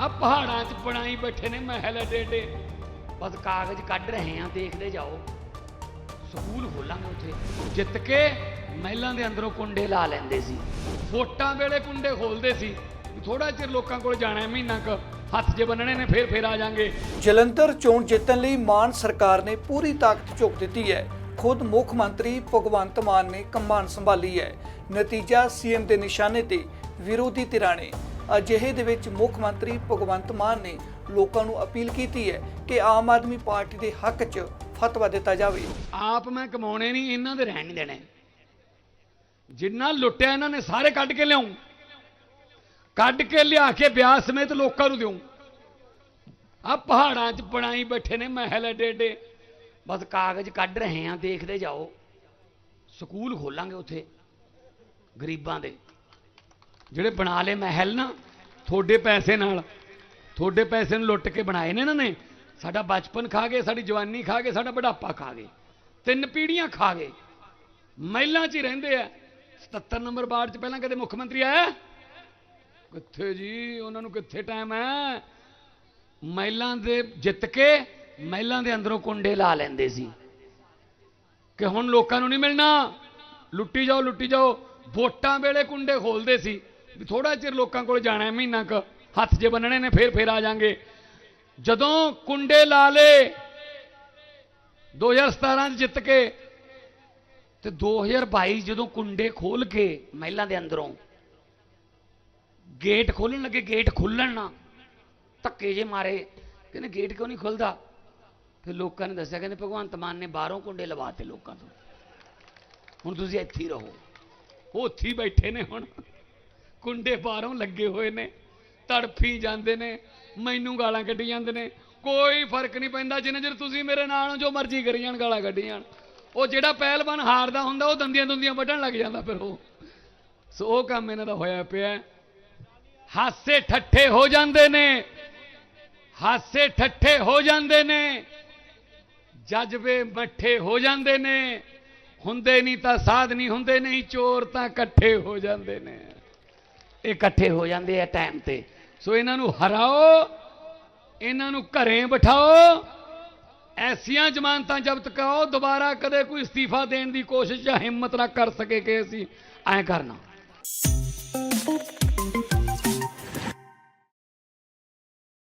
ਆ ਪਹਾੜਾਂ 'ਚ ਬਣਾਈ ਬੈਠੇ ਨੇ ਮਹਿਲ ਏਡੇ ਬਸ ਕਾਗਜ਼ ਕੱਢ ਰਹੇ ਆ, ਦੇਖਦੇ ਜਾਓ। ਸਕੂਲ ਖੋਲਾਂਗੇ ਉੱਥੇ। ਜਿੱਤ ਕੇ ਮਹਿਲਾਂ ਦੇ ਅੰਦਰੋਂ ਕੁੰਡੇ ਲਾ ਲੈਂਦੇ ਸੀ। ਵੋਟਾਂ ਵੇਲੇ ਕੁੰਡੇ ਖੋਲਦੇ ਸੀ। ਥੋੜਾ ਚਿਰ ਲੋਕਾਂ ਕੋਲ ਜਾਣਾ ਮਹੀਨਾ ਕ ਹੱਥ ਜੇ ਬੰਨਣੇ ਨੇ, ਫੇਰ ਫੇਰ ਆ ਜਾਾਂਗੇ। ਜਲੰਧਰ ਚੋਣ ਜਿੱਤਣ ਲਈ ਮਾਨ ਸਰਕਾਰ ਨੇ ਪੂਰੀ ਤਾਕਤ ਝੋਕ ਦਿੱਤੀ ਹੈ। ਖੁਦ ਮੁੱਖ ਮੰਤਰੀ ਭਗਵੰਤ ਮਾਨ ਨੇ ਕਮਾਨ ਸੰਭਾਲੀ ਹੈ। ਨਤੀਜਾ ਸੀਐਮ ਦੇ ਨਿਸ਼ਾਨੇ ਤੇ ਵਿਰੋਧੀ ਧਿਰਾਂ ਨੇ। ਅਜਿਹੇ ਦੇ ਵਿੱਚ ਮੁੱਖ ਮੰਤਰੀ ਭਗਵੰਤ ਮਾਨ ਨੇ ਲੋਕਾਂ ਨੂੰ ਅਪੀਲ ਕੀਤੀ ਹੈ ਕਿ ਆਮ ਆਦਮੀ ਪਾਰਟੀ ਦੇ ਹੱਕ 'ਚ ਫਤਵਾ ਦਿੱਤਾ ਜਾਵੇ। ਆਪ ਮੈਂ ਕਮਾਉਣੇ ਨਹੀਂ, ਇਹਨਾਂ ਦੇ ਰਹਿਣ ਨਹੀਂ ਦੇਣੇ। ਜਿੰਨਾ ਲੁੱਟਿਆ ਇਹਨਾਂ ਨੇ, ਸਾਰੇ ਕੱਢ ਕੇ ਲਿਆਉਂ। ਕੱਢ ਕੇ ਲਿਆ ਕੇ ਵਿਆਹ ਸਮੇਤ ਲੋਕਾਂ ਨੂੰ ਦਿਉ। ਆ ਪਹਾੜਾਂ 'ਚ ਬਣਾਈ ਬੈਠੇ ਨੇ ਮਹਿਲ ਏਡੇ ਏਡੇ ਬਸ ਕਾਗਜ਼ ਕੱਢ ਰਹੇ ਆ ਦੇਖਦੇ ਜਾਓ। ਸਕੂਲ ਖੋਲਾਂਗੇ ਉੱਥੇ, ਗਰੀਬਾਂ ਦੇ। ਜਿਹੜੇ ਬਣਾ ਲਏ ਮਹਿਲ ਨਾ, ਤੁਹਾਡੇ ਪੈਸੇ ਨਾਲ, ਤੁਹਾਡੇ ਪੈਸੇ ਨੂੰ ਲੁੱਟ ਕੇ ਬਣਾਏ ਨੇ ਇਹਨਾਂ ਨੇ। ਸਾਡਾ ਬਚਪਨ ਖਾ ਗਏ, ਸਾਡੀ ਜਵਾਨੀ ਖਾ ਗਏ, ਸਾਡਾ ਬੁਢਾਪਾ ਖਾ ਗਏ। ਤਿੰਨ ਪੀੜ੍ਹੀਆਂ ਖਾ ਗਏ। ਮਹਿਲਾਂ 'ਚ ਹੀ ਰਹਿੰਦੇ ਆ। 77 ਨੰਬਰ ਵਾਰਡ 'ਚ ਪਹਿਲਾਂ ਕਦੇ ਮੁੱਖ ਮੰਤਰੀ ਆਇਆ? ਕਿੱਥੇ ਜੀ, ਉਹਨਾਂ ਨੂੰ ਕਿੱਥੇ ਟਾਈਮ ਹੈ? ਮਹਿਲਾਂ ਦੇ ਜਿੱਤ ਕੇ ਮਹਿਲਾਂ ਦੇ ਅੰਦਰੋਂ ਕੁੰਡੇ ਲਾ ਲੈਂਦੇ ਸੀ। ਕਿ ਹੁਣ ਲੋਕਾਂ ਨੂੰ ਨਹੀਂ ਮਿਲਣਾ। ਲੁੱਟੀ ਜਾਓ ਲੁੱਟੀ ਜਾਓ। ਵੋਟਾਂ ਵੇਲੇ ਕੁੰਡੇ ਖੋਲਦੇ ਸੀ। ਥੋੜਾ ਚਿਰ ਲੋਕਾਂ ਕੋਲ ਜਾਣਾ ਹੈ, ਮਹੀਨਾ ਕ ਹੱਥ ਜੇ ਬੰਨਣੇ ਨੇ ਫੇਰ ਫੇਰ ਆ ਜਾਾਂਗੇ। ਜਦੋਂ ਕੁੰਡੇ ਲਾ ਲੇ 2017 ਚ ਜਿੱਤ ਕੇ ਤੇ 2022 ਜਦੋਂ ਕੁੰਡੇ ਖੋਲ ਕੇ ਮਹਿਲਾਂ ਦੇ ਅੰਦਰੋਂ ਗੇਟ ਖੋਲਣ ਲੱਗੇ ਗੇਟ ਖੁੱਲਣ ਨਾ ਧੱਕੇ ਜੇ ਮਾਰੇ ਕਹਿੰਦੇ ਗੇਟ ਕਿਉਂ ਨਹੀਂ ਖੁੱਲਦਾ ਫਿਰ ਲੋਕਾਂ ਨੇ ਦੱਸਿਆ ਕਹਿੰਦੇ ਭਗਵੰਤ ਮਾਨ ਨੇ ਬਾਹਰੋਂ ਕੁੰਡੇ ਲਵਾਤੇ ਲੋਕਾਂ ਤੋਂ। ਹੁਣ ਤੁਸੀਂ ਇੱਥੇ ਹੀ ਰਹੋ। ਉਹ ਉੱਥੇ ਹੀ ਬੈਠੇ ਨੇ ਹੁਣ। ਕੁੰਡੇ ਬਾਹਰੋਂ ਲੱਗੇ ਹੋਏ ਨੇ, ਤੜਫੀ ਜਾਂਦੇ ਨੇ, ਮੈਨੂੰ ਗਾਲਾਂ ਕੱਢੀ ਜਾਂਦੇ ਨੇ। ਕੋਈ ਫ਼ਰਕ ਨਹੀਂ ਪੈਂਦਾ, ਜਿੰਨੇ ਚਿਰ ਤੁਸੀਂ ਮੇਰੇ ਨਾਲ ਜੋ ਮਰਜ਼ੀ ਕਰੀ ਜਾਣ, ਗਾਲਾਂ ਕੱਢੀ ਜਾਣ। ਉਹ ਜਿਹੜਾ ਪਹਿਲਵਾਨ ਹਾਰਦਾ ਹੁੰਦਾ, ਉਹ ਦੰਦੀਆਂ ਦੁੰਦੀਆਂ ਵੱਢਣ ਲੱਗ ਜਾਂਦਾ ਫਿਰ ਉਹ। ਸੋ ਉਹ ਕੰਮ ਇਹਨਾਂ ਦਾ ਹੋਇਆ ਪਿਆ ਹਾਸੇ ਠੱਠੇ ਹੋ ਜਾਂਦੇ ਨੇ, ਹਾਸੇ ਠੱਠੇ ਹੋ ਜਾਂਦੇ ਨੇ, ਜਜ਼ਬੇ ਮੱਠੇ ਹੋ ਜਾਂਦੇ ਨੇ, ਹੁੰਦੇ ਨਹੀਂ ਤਾਂ ਸਾਧ ਨਹੀਂ, ਹੁੰਦੇ ਨਹੀਂ ਚੋਰ ਤਾਂ ਇਕੱਠੇ ਹੋ ਜਾਂਦੇ ਨੇ। ਇਕੱਠੇ ਹੋ ਜਾਂਦੇ ਆ ਟਾਈਮ ਤੇ। ਸੋ ਇਹਨਾਂ ਨੂੰ ਹਰਾਓ, ਇਹਨਾਂ ਨੂੰ ਘਰੇ ਬਿਠਾਓ, ਐਸੀਆਂ ਜ਼ਮਾਨਤਾਂ ਜ਼ਬਤ ਕਰਾਓ, ਦੁਬਾਰਾ ਕਦੇ ਕੋਈ ਅਸਤੀਫਾ ਦੇਣ ਦੀ ਕੋਸ਼ਿਸ਼ ਜਾਂ ਹਿੰਮਤ ਨਾ ਕਰ ਸਕੇ ਕਿ ਅਸੀਂ ਐਂ ਕਰਨਾ।